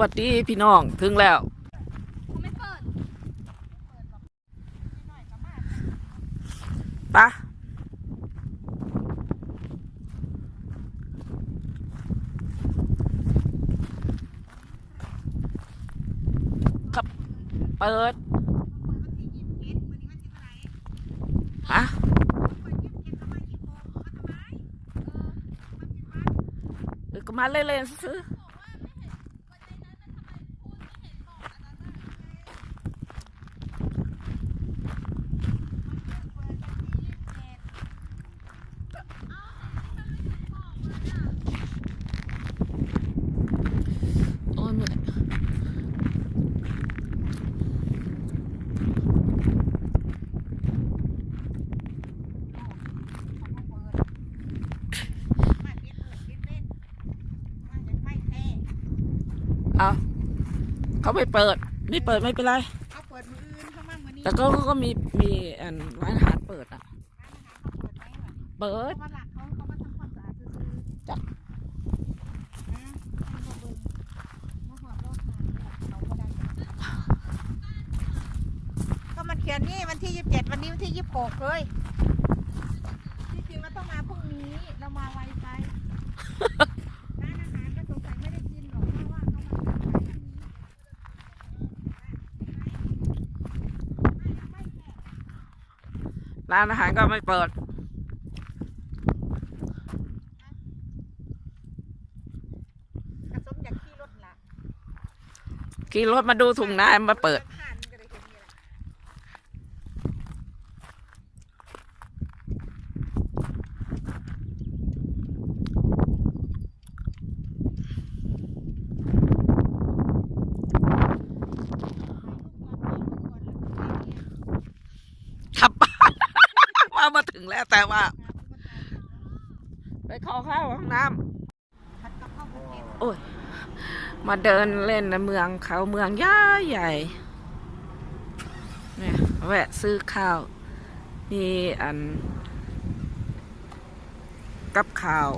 วัสดีพี่น้องถึงแล้วปะครับ เปิดฮะก็มาเล่นๆซื้อยเมื่อย เอาเขาไม่เปิด ไม่เปิดไม่เป็นไรเขาเปิดมืออื่นเขามั่งมือนี้แต่ก็เขาก็มีมีอันร้านอาหารเปิดอะ เปิด เขาหลักเขาเขามาทำความสะอาดซื้อจ้ะนะเขาเบิ่งมาหอดรอบหาเขาก็ได้ก็มันเขียนนี่วันที่ยี่สิบเจ็ดวันนี้วันที่ยี่สิบหกเลยที่จริงเราต้องมาพรุ่งนี้เรามาไวไปร้านอาหารก็สงสัยไม่ได้กินหรอกเพราะว่าเขามาทำไว้พรุ่งนี้ ร้านอาหารก็ไม่เปิดกระสมอยากขี่รถละขี่รถมาดูถุงน้ำมาเปิด ผ่านมันก็เลยเห็นนี่แหละ ขับบ้าน ว่า มาถึงแล้วแต่ว่า ไปขอข้าวห้องน้ำโอ้ย มาเดินเล่นในเมืองเขาเมืองย่าใหญ่ เนี่ยแวะซื้อข้าวมีอัน กับข้าว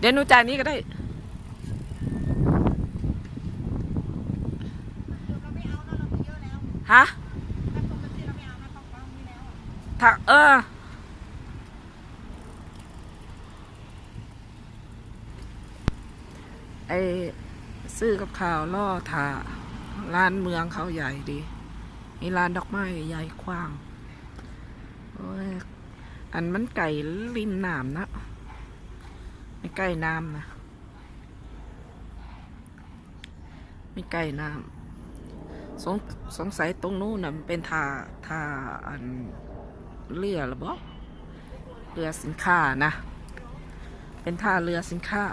เดนเดี๋ยวหนูจ่ายนี้ก็ได้ เราไม่เอาแล้วเรามีเยอะแล้ว ฮะถ้าเออ ไอซื้อกับข้าวล่อถาร้านเมืองเขาใหญ่ดีมีร้านดอกไม้ใหญ่กว้างโอ้ยอันมันไก่ริมน้ำนะไม่ใกล้น้ำนะไม่ใกล้น้ำ สงสงสัยตรงนู้นน่ะมันเป็นท่าท่าอันเรือหรือบ่เรือสินค้านะ เป็นท่าเรือสินค้า